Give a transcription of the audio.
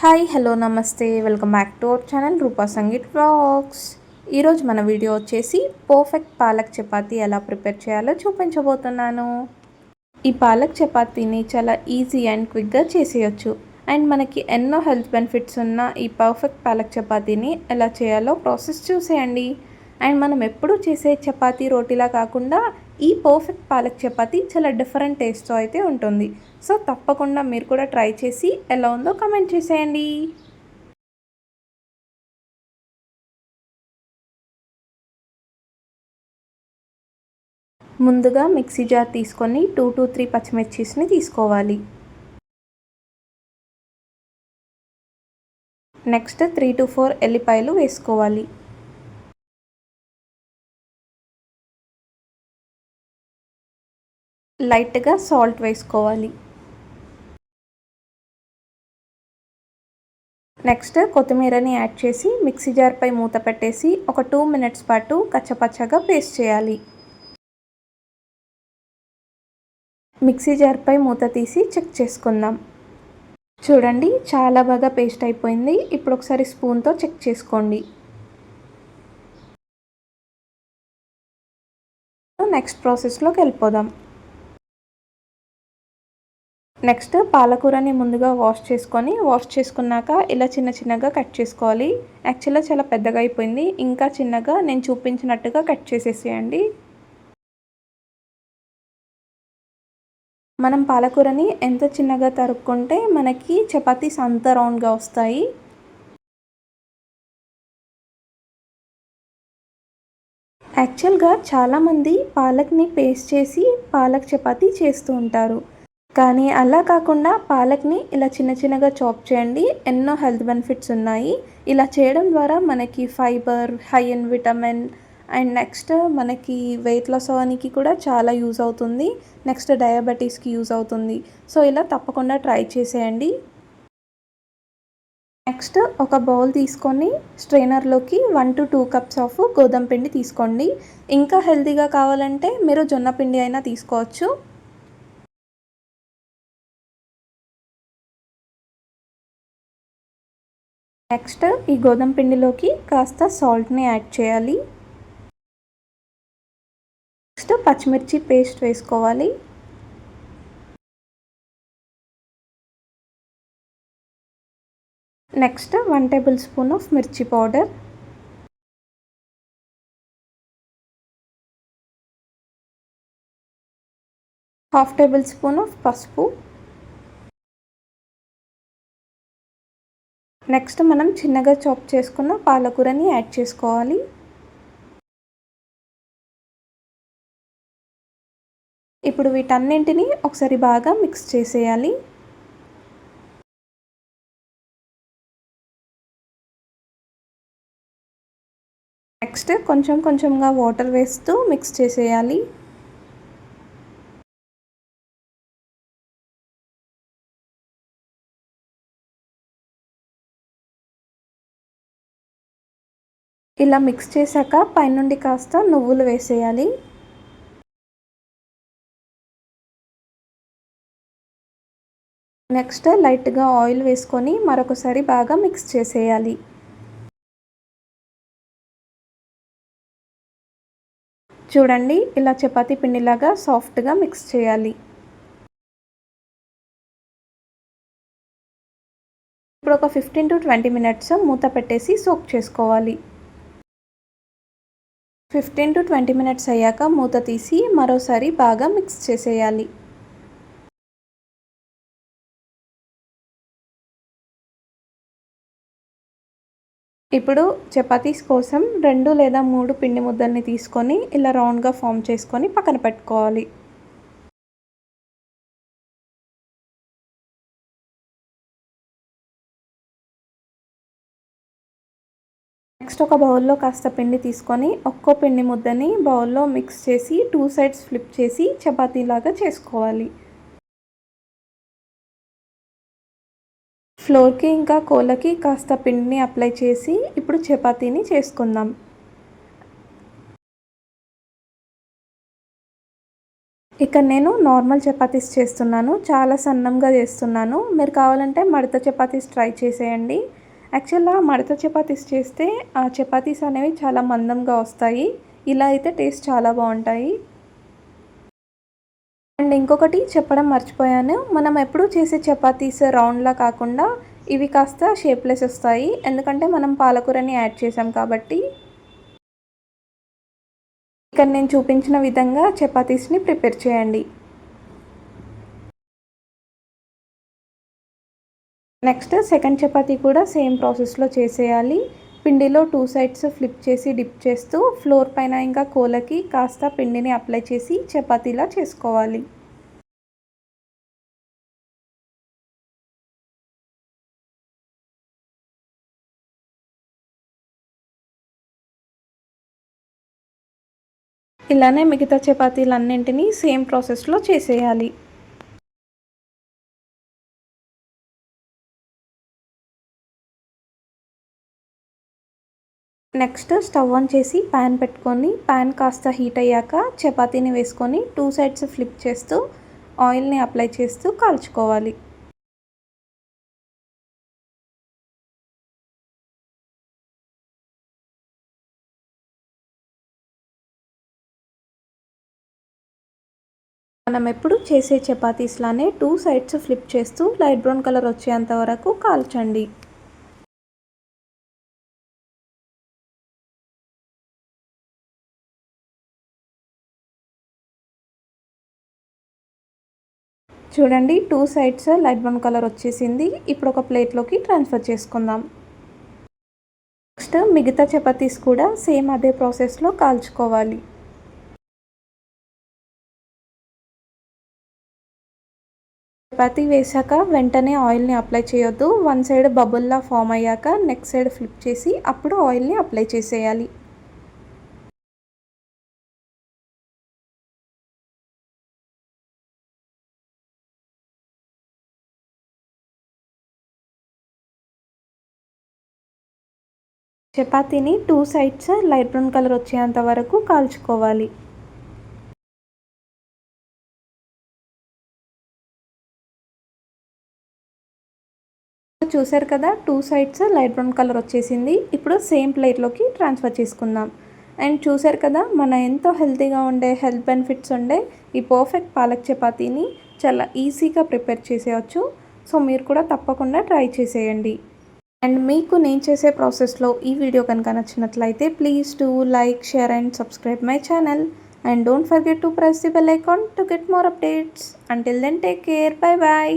Hi hello నమస్తే. Welcome back to our channel Roopa Sangeet vlogs. ఈరోజు మన video వచ్చేసి పర్ఫెక్ట్ పాలక్ చపాతీ ఎలా ప్రిపేర్ చేయాలో చూపించబోతున్నాను. ఈ పాలక్ చపాతీని చాలా ఈజీ అండ్ క్విక్గా చేసేయచ్చు. అండ్ మనకి ఎన్నో హెల్త్ బెనిఫిట్స్ ఉన్న ఈ పర్ఫెక్ట్ పాలక్ చపాతీని ఎలా చేయాలో ప్రాసెస్ చూసేయండి. అండ్ మనం ఎప్పుడూ చేసే చపాతీ రోటీలా కాకుండా ఈ పర్ఫెక్ట్ పాలక్ చపాతీ చాలా డిఫరెంట్ టేస్ట్తో అయితే ఉంటుంది. సో తప్పకుండా మీరు కూడా ట్రై చేసి ఎలా ఉందో కమెంట్ చేసేయండి. ముందుగా మిక్సీ జార్ తీసుకొని టూ టు త్రీ పచ్చిమిర్చిస్ని తీసుకోవాలి. నెక్స్ట్ త్రీ టు ఫోర్ ఎల్లిపాయలు వేసుకోవాలి. లైట్గా సాల్ట్ వేసుకోవాలి. నెక్స్ట్ కొత్తిమీరని యాడ్ చేసి మిక్సీ జార్పై మూత పెట్టేసి ఒక టూ మినిట్స్ పాటు కచ్చపచ్చగా పేస్ట్ చేయాలి. మిక్సీ జార్పై మూత తీసి చెక్ చేసుకుందాం. చూడండి చాలా బాగా పేస్ట్ అయిపోయింది. ఇప్పుడు ఒకసారి స్పూన్తో చెక్ చేసుకోండి. నెక్స్ట్ ప్రాసెస్లోకి వెళ్ళిపోదాం. నెక్స్ట్ పాలకూరని ముందుగా వాష్ చేసుకొని వాష్ చేసుకున్నాక ఇలా చిన్న చిన్నగా కట్ చేసుకోవాలి. యాక్చువల్గా చాలా పెద్దగా అయిపోయింది. ఇంకా చిన్నగా నేను చూపించినట్టుగా కట్ చేసేసేయండి. మనం పాలకూరని ఎంత చిన్నగా తరుక్కుంటే మనకి చపాతీస్ అంత రౌండ్గా వస్తాయి. యాక్చువల్గా చాలామంది పాలక్ని పేస్ట్ చేసి పాలక్ చపాతీ చేస్తూ ఉంటారు. కానీ అలా కాకుండా పాలక్ని ఇలా చిన్న చిన్నగా చాప్ చేయండి. ఎన్నో హెల్త్ బెనిఫిట్స్ ఉన్నాయి. ఇలా చేయడం ద్వారా మనకి fibre high in vitamin and next మనకి వెయిట్ లాస్ అవ్వడానికి కూడా చాలా యూజ్ అవుతుంది. నెక్స్ట్ డయాబెటీస్కి యూజ్ అవుతుంది. సో ఇలా తప్పకుండా ట్రై చేసేయండి. నెక్స్ట్ ఒక బౌల్ తీసుకొని స్ట్రైనర్లోకి one to two cups of గోధుమ పిండి తీసుకోండి. ఇంకా హెల్తీగా కావాలంటే మీరు జొన్న పిండి అయినా తీసుకోవచ్చు. నెక్స్ట్ ఈ గోధుమ పిండిలోకి కాస్త సాల్ట్ని యాడ్ చేయాలి. నెక్స్ట్ పచ్చిమిర్చి పేస్ట్ వేసుకోవాలి. Next one table spoon of మిర్చి powder. Half table spoon of పసుపు. నెక్స్ట్ మనం చిన్నగా చాప్ చేసుకున్న పాలకూరని యాడ్ చేసుకోవాలి. ఇప్పుడు వీటన్నింటినీ ఒకసారి బాగా మిక్స్ చేసేయాలి. నెక్స్ట్ కొంచెం కొంచెంగా వాటర్ వేస్తూ మిక్స్ చేసేయాలి. ఇలా మిక్స్ చేశాక పైనుండి కాస్త నువ్వులు వేసేయాలి. నెక్స్ట్ లైట్గా ఆయిల్ వేసుకొని మరొకసారి బాగా మిక్స్ చేసేయాలి. చూడండి ఇలా చపాతీ పిండిలాగా సాఫ్ట్గా మిక్స్ చేయాలి. ఇప్పుడు ఒక ఫిఫ్టీన్ టు ట్వంటీ మినిట్స్ మూత పెట్టేసి సోక్ చేసుకోవాలి. ఫిఫ్టీన్ టు ట్వంటీ మినిట్స్ అయ్యాక మూత తీసి మరోసారి బాగా మిక్స్ చేసేయాలి. ఇప్పుడు చపాతీస్ కోసం రెండు లేదా మూడు పిండి ముద్దల్ని తీసుకొని ఇలా రౌండ్గా ఫామ్ చేసుకొని పక్కన పెట్టుకోవాలి. నెక్స్ట్ ఒక బౌల్లో కాస్త పిండి తీసుకొని ఒక్కో పిండి ముద్దని బౌల్లో మిక్స్ చేసి టూ సైడ్స్ ఫ్లిప్ చేసి చపాతీలాగా చేసుకోవాలి. ఫ్లోర్కి ఇంకా కోళ్ళకి కాస్త పిండిని అప్లై చేసి ఇప్పుడు చపాతీని చేసుకుందాం. ఇక్కడ నేను నార్మల్ చపాతీస్ చేస్తున్నాను చాలా సన్నంగా చేస్తున్నాను. మీరు కావాలంటే మడత చపాతీస్ ట్రై చేసేయండి. యాక్చువల్గా మడత చపాతీస్ చేస్తే ఆ చపాతీస్ అనేవి చాలా మందంగా వస్తాయి. ఇలా అయితే టేస్ట్ చాలా బాగుంటాయి. అండ్ ఇంకొకటి చెప్పడం మర్చిపోయాను. మనం ఎప్పుడూ చేసే చపాతీస్ రౌండ్లా కాకుండా ఇవి కాస్త షేప్లెస్ వస్తాయి. ఎందుకంటే మనం పాలకూరని యాడ్ చేసాం కాబట్టి. ఇక్కడ నేను చూపించిన విధంగా చపాతీస్ని ప్రిపేర్ చేయండి. నెక్స్ట్ సెకండ్ చపాతీ కూడా సేమ్ ప్రాసెస్లో చేసేయాలి. పిండిలో టూ సైడ్స్ ఫ్లిప్ చేసి డిప్ చేస్తూ ఫ్లోర్ పైన ఇంకా కోలకి కాస్త పిండిని అప్లై చేసి చపాతీలా చేసుకోవాలి. ఇలానే మిగతా చపాతీలన్నింటినీ సేమ్ ప్రాసెస్లో చేసేయాలి. నెక్స్ట్ స్టవ్ ఆన్ చేసి ప్యాన్ పెట్టుకొని ప్యాన్ కాస్త హీట్ అయ్యాక చపాతీని వేసుకొని టూ సైడ్స్ ఫ్లిప్ చేస్తూ ఆయిల్ని అప్లై చేస్తూ కాల్చుకోవాలి. మనం ఎప్పుడు చేసే చపాతీస్లానే టూ సైడ్స్ ఫ్లిప్ చేస్తూ లైట్ బ్రౌన్ కలర్ వచ్చేంత వరకు కాల్చండి. చూడండి two sides light brown colour వచ్చేసింది. ఇప్పుడు ఒక ప్లేట్లోకి ట్రాన్స్ఫర్ చేసుకుందాం. నెక్స్ట్ మిగతా చపాతీస్ కూడా సేమ్ అదే ప్రాసెస్లో కాల్చుకోవాలి. చపాతీ వేసాక వెంటనే ఆయిల్ని అప్లై చేయొద్దు. వన్ సైడ్ బబుల్లా ఫామ్ అయ్యాక నెక్స్ట్ సైడ్ ఫ్లిప్ చేసి అప్పుడు ఆయిల్ని అప్లై చేసేయాలి. చపాతీని two sides light brown colour వచ్చేంత వరకు కాల్చుకోవాలి. చూసారు కదా two sides light brown colour వచ్చేసింది. ఇప్పుడు సేమ్ ప్లేట్లోకి ట్రాన్స్ఫర్ చేసుకుందాం. అండ్ చూసారు కదా మన ఎంతో హెల్తీగా ఉండే హెల్త్ బెనిఫిట్స్ ఉండే ఈ పర్ఫెక్ట్ పాలక్ చపాతీని చాలా ఈజీగా ప్రిపేర్ చేసేయచ్చు. సో మీరు కూడా తప్పకుండా ట్రై చేసేయండి. అండ్ మీకు నేను చేసే ప్రాసెస్లో ఈ వీడియో కనుక నచ్చినట్లయితే please to like share and subscribe my channel. And don't forget to press the bell icon to get more updates. Until then take care bye bye